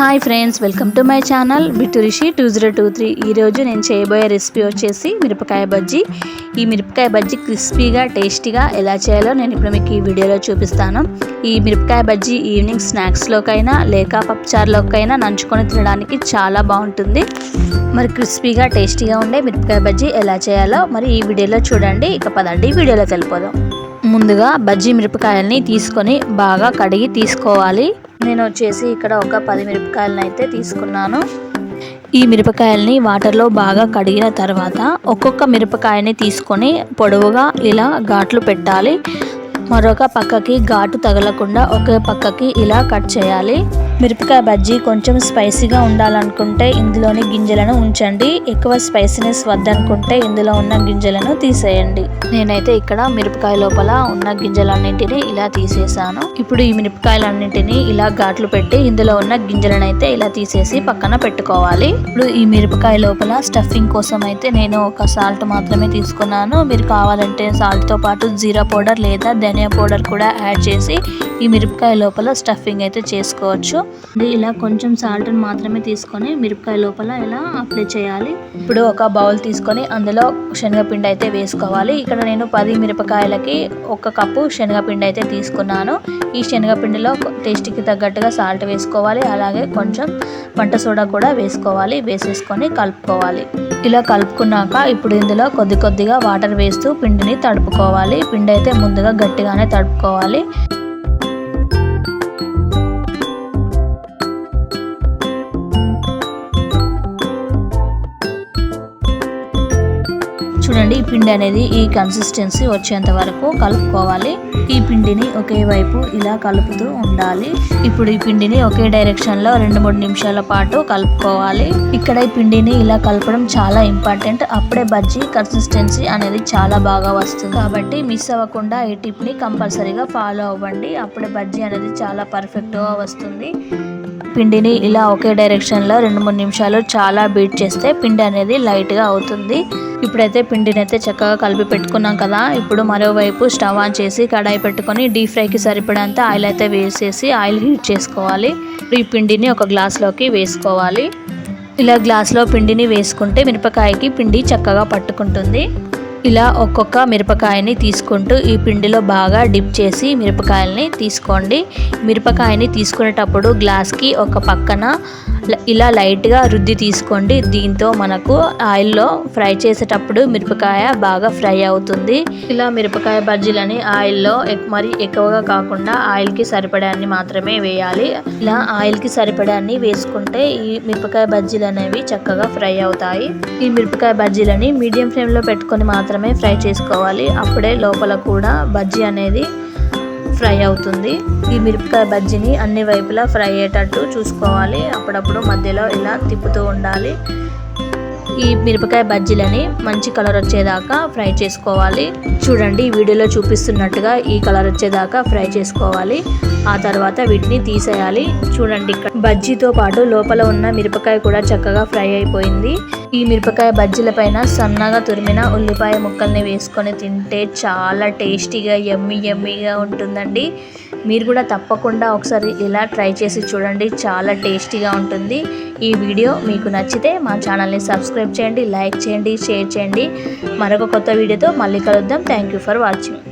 Hi friends welcome to my channel. Bitturishi two zero two three. ఈరోజు నేను చేయబోయే recipe వచ్చేసి మిరపకాయ బజ్జీ. ఈ మిరపకాయ బజ్జీ క్రిస్పీగా టేస్టీగా ఎలా చేయాలో నేను ఇప్పుడు మీకు ఈ వీడియోలో చూపిస్తాను. ఈ మిరపకాయ బజ్జీ ఈవినింగ్ స్నాక్స్లోకైనా లేక పప్పుచారులోకైనా నంచుకొని తినడానికి చాలా బాగుంటుంది. మరి క్రిస్పీగా టేస్టీగా ఉండే మిరపకాయ బజ్జీ ఎలా చేయాలో మరి ఈ వీడియోలో చూడండి. ఇక పదండి వీడియోలోకి వెళ్ళిపోదాం. ముందుగా బజ్జీ మిరపకాయల్ని తీసుకొని బాగా కడిగి తీసుకోవాలి. నేను వచ్చేసి ఇక్కడ ఒక పది మిరపకాయలను అయితే తీసుకున్నాను. ఈ మిరపకాయల్ని వాటర్లో బాగా కడిగిన తర్వాత ఒక్కొక్క మిరపకాయని తీసుకొని పొడవుగా ఇలా ఘాట్లు పెట్టాలి. మరొక పక్కకి ఘాటు తగలకుండా ఒకే పక్కకి ఇలా కట్ చేయాలి. మిరపకాయ బజ్జీ కొంచెం స్పైసీగా ఉండాలనుకుంటే ఇందులోని గింజలను ఉంచండి. ఎక్కువ స్పైసీనెస్ వద్దనుకుంటే ఇందులో ఉన్న గింజలను తీసేయండి. నేనైతే ఇక్కడ మిరపకాయ లోపల ఉన్న గింజలన్నింటినీ ఇలా తీసేసాను. ఇప్పుడు ఈ మిరపకాయలన్నింటినీ ఇలా ఘాట్లు పెట్టి ఇందులో ఉన్న గింజలను అయితే ఇలా తీసేసి పక్కన పెట్టుకోవాలి. ఇప్పుడు ఈ మిరపకాయ లోపల స్టఫింగ్ కోసం అయితే నేను ఒక సాల్ట్ మాత్రమే తీసుకున్నాను. మీరు కావాలంటే సాల్ట్తో పాటు జీరా పౌడర్ లేదా ధనియా పౌడర్ కూడా యాడ్ చేసి ఈ మిరపకాయ లోపల స్టఫింగ్ అయితే చేసుకోవచ్చు. ఇలా కొంచెం సాల్ట్ మాత్రమే తీసుకొని మిరపకాయ లోపల ఇలా అప్లై చేయాలి. ఇప్పుడు ఒక బౌల్ తీసుకొని అందులో శనగపిండి అయితే వేసుకోవాలి. ఇక్కడ నేను పది మిరపకాయలకి ఒక కప్పు శనగపిండి అయితే తీసుకున్నాను. ఈ శనగపిండిలో టేస్ట్కి తగ్గట్టుగా సాల్ట్ వేసుకోవాలి. అలాగే కొంచెం వంట సోడా కూడా వేసుకోవాలి. వేసేసుకొని కలుపుకోవాలి. ఇలా కలుపుకున్నాక ఇప్పుడు ఇందులో కొద్ది కొద్దిగా వాటర్ వేస్తూ పిండిని తడుపుకోవాలి. పిండి అయితే ముందుగా గట్టిగానే తడుపుకోవాలి. చూడండి ఈ పిండి అనేది ఈ కన్సిస్టెన్సీ వచ్చేంత వరకు కలుపుకోవాలి. ఈ పిండిని ఒకే వైపు ఇలా కలుపుతూ ఉండాలి. ఇప్పుడు ఈ పిండిని ఒకే డైరెక్షన్లో రెండు మూడు నిమిషాల పాటు కలుపుకోవాలి. ఇక్కడ ఈ పిండిని ఇలా కలపడం చాలా ఇంపార్టెంట్ అప్పుడే బజ్జీ కన్సిస్టెన్సీ అనేది చాలా బాగా వస్తుంది. కాబట్టి మిస్ అవ్వకుండా ఈ టిప్ని కంపల్సరీగా ఫాలో అవ్వండి. అప్పుడే బజ్జీ అనేది చాలా పర్ఫెక్ట్గా వస్తుంది. పిండిని ఇలా ఒకే డైరెక్షన్లో రెండు మూడు నిమిషాలు చాలా బీట్ చేస్తే పిండి అనేది లైట్గా అవుతుంది. ఇప్పుడైతే పిండిని అయితే చక్కగా కలిపి పెట్టుకున్నాం కదా. ఇప్పుడు మరోవైపు స్టవ్ ఆన్ చేసి కడాయి పెట్టుకొని డీప్ ఫ్రైకి సరిపడంత ఆయిల్ అయితే వేసేసి ఆయిల్ హీట్ చేసుకోవాలి. ఈ పిండిని ఒక గ్లాస్లోకి వేసుకోవాలి. ఇలా గ్లాస్లో పిండిని వేసుకుంటే మిరపకాయకి పిండి చక్కగా పట్టుకుంటుంది. ఇలా ఒక్కొక్క మిరపకాయని తీసుకుంటూ ఈ పిండిలో బాగా డిప్ చేసి మిరపకాయల్ని తీసుకోండి. మిరపకాయని తీసుకునేటప్పుడు గ్లాస్కి ఒక పక్కన ఇలా లైట్గా రుద్ది తీసుకోండి. దీంతో మనకు ఆయిల్లో ఫ్రై చేసేటప్పుడు మిరపకాయ బాగా ఫ్రై అవుతుంది. ఇలా మిరపకాయ బజ్జీలని ఆయిల్లో మరి ఎక్కువగా కాకుండా ఆయిల్కి సరిపడాన్ని మాత్రమే వేయాలి. ఇలా ఆయిల్కి సరిపడాన్ని వేసుకుంటే ఈ మిరపకాయ బజ్జీలు అనేవి చక్కగా ఫ్రై అవుతాయి. ఈ మిరపకాయ బజ్జీలని మీడియం ఫ్లేమ్లో పెట్టుకొని మాత్రమే ఫ్రై చేసుకోవాలి. అప్పుడే లోపల కూడా బజ్జీ అనేది ఫ్రై అవుతుంది. ఈ మిరపకాయ బజ్జీని అన్ని వైపులా ఫ్రై అయ్యేటట్టు చూసుకోవాలి. అప్పుడప్పుడు మధ్యలో ఇలా తిప్పుతూ ఉండాలి. ఈ మిరపకాయ బజ్జీలని మంచి కలర్ వచ్చేదాకా ఫ్రై చేసుకోవాలి. చూడండి ఈ వీడియోలో చూపిస్తున్నట్టుగా ఈ కలర్ వచ్చేదాకా ఫ్రై చేసుకోవాలి. ఆ తర్వాత వీటిని తీసేయాలి. చూడండి ఇక్కడ బజ్జీతో పాటు లోపల ఉన్న మిరపకాయ కూడా చక్కగా ఫ్రై అయిపోయింది. ఈ మిరపకాయ బజ్జీల పైన సన్నగా తురిమిన ఉల్లిపాయ ముక్కల్ని వేసుకొని తింటే చాలా టేస్టీగా ఎమ్మి ఎమ్మిగా ఉంటుందండి. మీరు కూడా తప్పకుండా ఒకసారి ఇలా ట్రై చేసి చూడండి. చాలా టేస్టీగా ఉంటుంది. ఈ వీడియో మీకు నచ్చితే మా ఛానల్ని సబ్స్క్రైబ్ చేయండి లైక్ చేయండి షేర్ చేయండి. మరొక కొత్త వీడియోతో మళ్ళీ కలుద్దాం. Thank you for watching.